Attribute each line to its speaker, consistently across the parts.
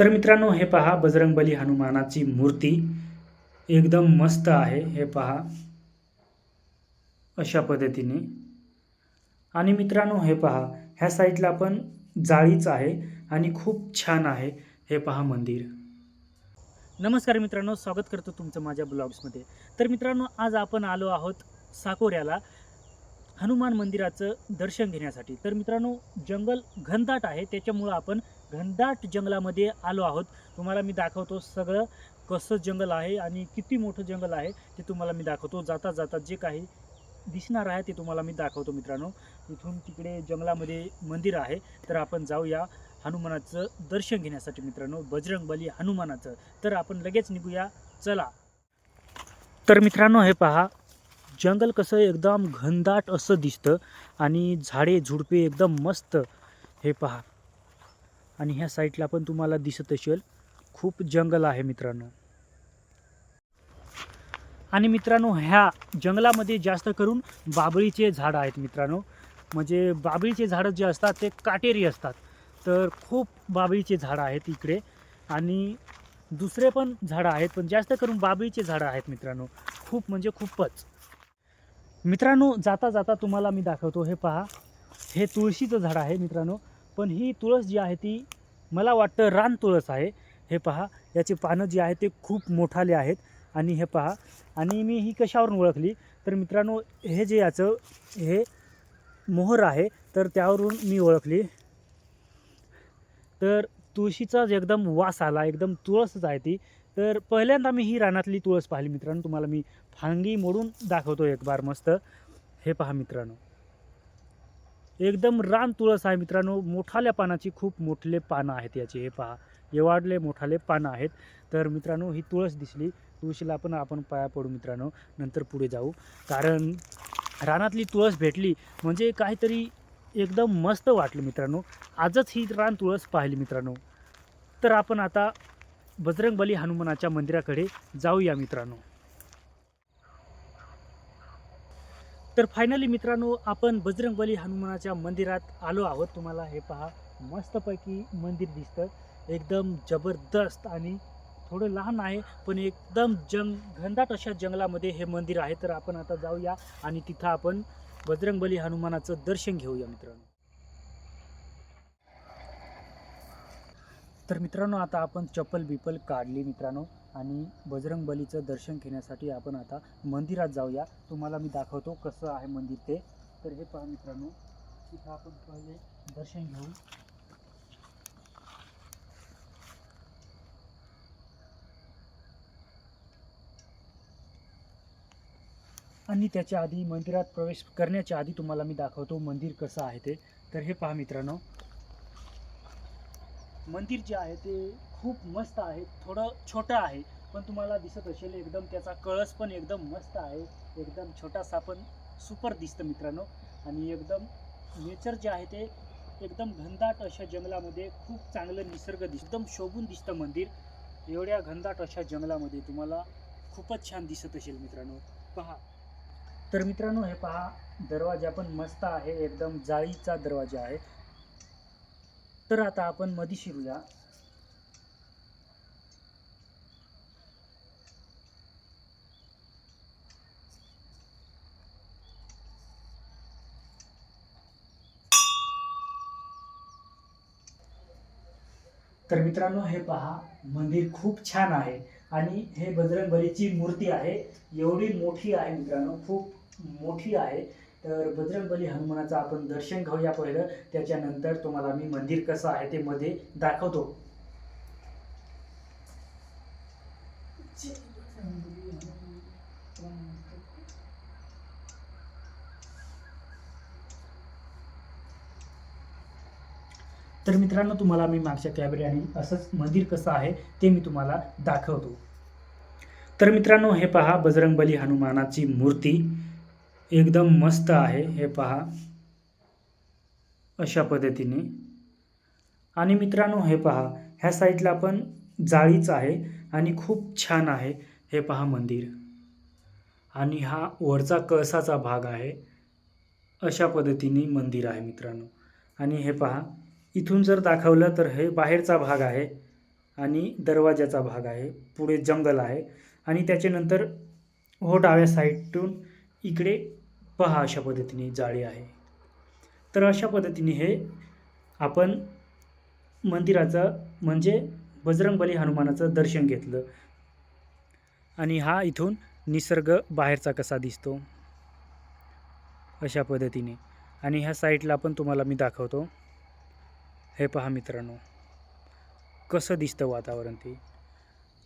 Speaker 1: तर मित्रांनो हे पहा बजरंगबली हनुमानाची मूर्ती. एकदम मस्त आहे हे पहा. अशा पद्धतीने. आणि मित्रांनो हे पहा ह्या साईडला पण जाळीच आहे आणि खूप छान आहे हे पहा मंदिर. नमस्कार मित्रांनो स्वागत करतो तुमचं माझ्या ब्लॉग्समध्ये. तर मित्रांनो आज आपण आलो आहोत साकोऱ्याला हनुमान मंदिराचं दर्शन घेण्यासाठी. तर मित्रांनो जंगल घनदाट आहे त्याच्यामुळं आपण घनदाट जंगलामध्ये आलो आहोत. तुम्हाला मी दाखवतो सगळं कसं जंगल आहे आणि किती मोठं जंगल आहे ते तुम्हाला मी दाखवतो. जाता जाता जे काही दिसणार आहे ते तुम्हाला मी दाखवतो मित्रांनो. इथून तिकडे जंगलामध्ये मंदिर आहे. तर आपण जाऊया हनुमानाचं दर्शन घेण्यासाठी मित्रांनो. बजरंगबली हनुमानाचं. तर आपण लगेच निघूया. चला. तर मित्रांनो हे पहा. जंगल कसं एकदम घनदाट असं दिसतं आणि झाडे झुडपे एकदम मस्त. हे पहा. आणि ह्या साईडला पण तुम्हाला दिसत असेल खूप जंगल आहे मित्रांनो. आणि मित्रांनो ह्या जंगलामध्ये जास्त करून बाबळीचे झाडं आहेत मित्रांनो. म्हणजे बाबळीचे झाडं जे असतात ते काटेरी असतात. तर खूप बाबळीचे झाडं आहेत इकडे. आणि दुसरे पण झाडं आहेत पण जास्त करून बाबळीचे झाडं आहेत मित्रांनो. खूप म्हणजे खूपच. मित्रांनो जाता जाता तुम्हाला मी दाखवतो हे पहा. हे तुळशीचं झाड आहे मित्रांनो. पण ही तुळस जी आहे ती मला वाटतं रान तुळस आहे. हे पहा याचे पानं जे आहे ते खूप मोठाले आहेत आणि हे पहा आणि मी ही कशावरून ओळखली? तर मित्रांनो हे जे याचं हे मोहर आहे तर त्यावरून मी ओळखली. तर तुळशीचा जे एकदम वास आला एकदम तुळसच आहे ती. तर पहिल्यांदा मी ही रानातली तुळस पाहिली मित्रांनो तुम्हाला मी फांगी मोडून दाखवतो एक बार मस्त. हे पहा मित्रांनो. एकदम रान तुळस आहे मित्रांनो. मोठाल्या पानाची खूप मोठले पानं आहेत याचे. हे पहा. एवाडले मोठाले पानं आहेत. तर मित्रांनो ही तुळस दिसली. तुळशीला पण आपण पाया पडू मित्रांनो. नंतर पुढे जाऊ. कारण रानातली तुळस भेटली म्हणजे काहीतरी एकदम मस्त वाटलं मित्रांनो. आजच ही रान तुळस पाहिली मित्रांनो. तर आपण आता बजरंगबली हनुमानाच्या मंदिराकडे जाऊया मित्रांनो. तर फायनली मित्रांनो आपण बजरंगबली हनुमानाच्या मंदिरात आलो आहोत. तुम्हाला हे पहा मस्तपैकी मंदिर दिसतं. एकदम जबरदस्त आणि थोडं लहान आहे पण एकदम जंग घनदाट अशा जंगलामध्ये हे मंदिर आहे. तर आपण आता जाऊया आणि तिथं आपण बजरंगबली हनुमानाचं दर्शन घेऊया मित्रांनो. तर मित्रांनो आता आपण चप्पल बिपल काढली मित्रांनो आणि बजरंग बलीचं दर्शन घेण्यासाठी आपण आता मंदिरात जाऊया. तुम्हाला मी दाखवतो कसं आहे मंदिर ते. तर हे पहा मित्रांनो तिथं आपण पहिले दर्शन घेऊ. आणि त्याच्या आधी मंदिरात प्रवेश करण्याच्या आधी तुम्हाला मी दाखवतो मंदिर कसं आहे ते. तर हे पहा मित्रांनो मंदिर जे आहे ते खूप मस्त आहे. थोडं छोटं आहे पण तुम्हाला दिसत असेल एकदम त्याचा कळस पण एकदम मस्त आहे. एकदम छोटासा पण सुपर दिसतं मित्रांनो. आणि एकदम नेचर जे आहे ते एकदम घनदाट अशा जंगलामध्ये खूप चांगलं निसर्ग दिस एकदम शोभून दिसतं मंदिर. एवढ्या घनदाट अशा जंगलामध्ये तुम्हाला खूपच छान दिसत असेल मित्रांनो. पहा. तर मित्रांनो हे पहा. दरवाजा पण मस्त आहे. एकदम जाळीचा दरवाजा आहे. तर आता आपण मधी शिरूया. तर मित्रांनो हे पहा मंदिर खूप छान आहे आणि हे बजरंगबलीची मूर्ती आहे. एवढी मोठी आहे मित्रांनो खूप मोठी आहे. तर बजरंगबली हनुमानाचं आपण दर्शन घेऊया पहिलं त्याच्यानंतर तुम्हाला मी मंदिर कसं आहे ते मध्ये दाखवतो. तर मित्रांनो तुम्हाला मी मागच्या कॅमेऱ्याने असंच मंदिर कसं आहे ते मी तुम्हाला दाखवतो. तर मित्रांनो हे पहा बजरंगबली हनुमानाची मूर्ती. एकदम मस्त आहे हे पहा. अशा पद्धतीने. आणि मित्रांनो हे पहा ह्या साईडला पण जाळीच आहे आणि खूप छान आहे हे पहा मंदिर. आणि हा वरचा कळसाचा भाग आहे. अशा पद्धतीने मंदिर आहे मित्रांनो. आणि हे पहा इथून जर दाखवलं तर हे बाहेरचा भाग आहे आणि दरवाजाचा भाग आहे. पुढे जंगल आहे. आणि त्याच्यानंतर हो डाव्या साईडतून इकडे पहा अशा पद्धतीने जाळी आहे. तर अशा पद्धतीने हे आपण मंदिराचं म्हणजे बजरंगबली हनुमानाचं दर्शन घेतलं. आणि हा इथून निसर्ग बाहेरचा कसा दिसतो? अशा पद्धतीने. आणि ह्या साईडला पण तुम्हाला मी दाखवतो. हे पहा मित्रांनो. कसं दिसतं वातावरण ते?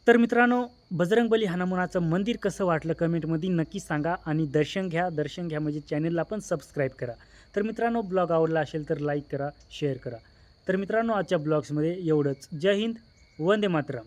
Speaker 1: तर मित्रांनो बजरंगबली हनुमानाचं मंदिर कसं वाटलं कमेंटमध्ये नक्की सांगा आणि दर्शन घ्या. दर्शन घ्या म्हणजे चॅनलला पण सबस्क्राईब करा. तर मित्रांनो ब्लॉग आवडला असेल तर लाईक करा शेअर करा. तर मित्रांनो आजच्या ब्लॉग्समध्ये एवढंच. जय हिंद वंदे मातरम.